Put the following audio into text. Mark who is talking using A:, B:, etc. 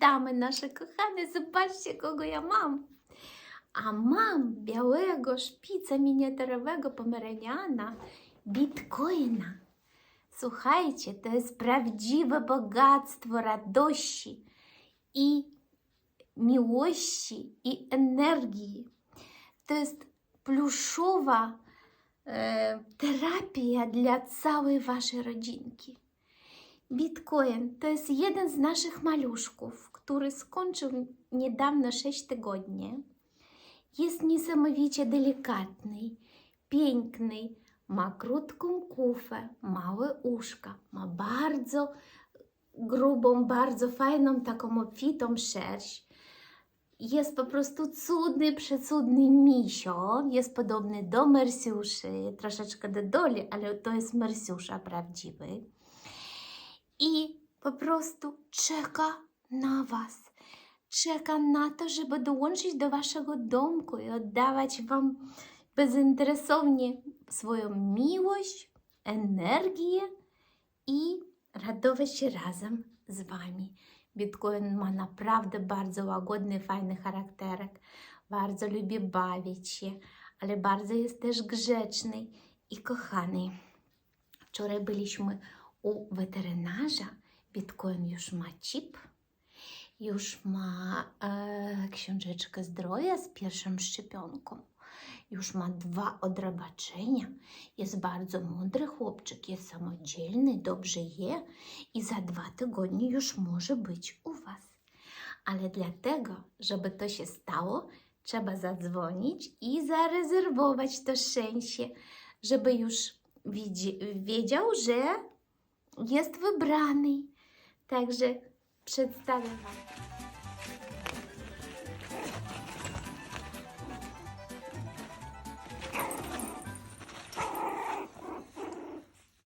A: Witamy nasze kochane, zobaczcie kogo ja mam. A mam białego szpica miniaturowego pomeraniana, bitcoina. Słuchajcie, to jest prawdziwe bogactwo radości i miłości i energii. To jest pluszowa e, terapia dla całej waszej rodzinki. Bitcoin to jest jeden z naszych maluszków, który skończył niedawno 6 tygodni. Jest niesamowicie delikatny, piękny, ma krótką kufę, małe uszka, ma bardzo grubą, bardzo fajną, taką obfitą szerść. Jest po prostu cudny, przecudny misio. Jest podobny do Mersiuszy, troszeczkę do Doli, ale to jest Mersiusza prawdziwy. I po prostu czeka na Was. Czeka na to, żeby dołączyć do Waszego domku i oddawać Wam bezinteresownie swoją miłość, energię i radować się razem z Wami. Bitcoin ma naprawdę bardzo łagodny, fajny charakterek. Bardzo lubi bawić się, ale bardzo jest też grzeczny i kochany. Wczoraj byliśmy u weterynarza. Bitcoin już ma chip, już ma e, książeczkę zdrowia z pierwszą szczepionką, już ma dwa odrabaczenia. Jest bardzo mądry chłopczyk, jest samodzielny, dobrze je i za dwa tygodnie już może być u Was. Ale dlatego, żeby to się stało, trzeba zadzwonić i zarezerwować to szczęście, żeby już wiedział, że jest wybrany. Także przedstawię Wam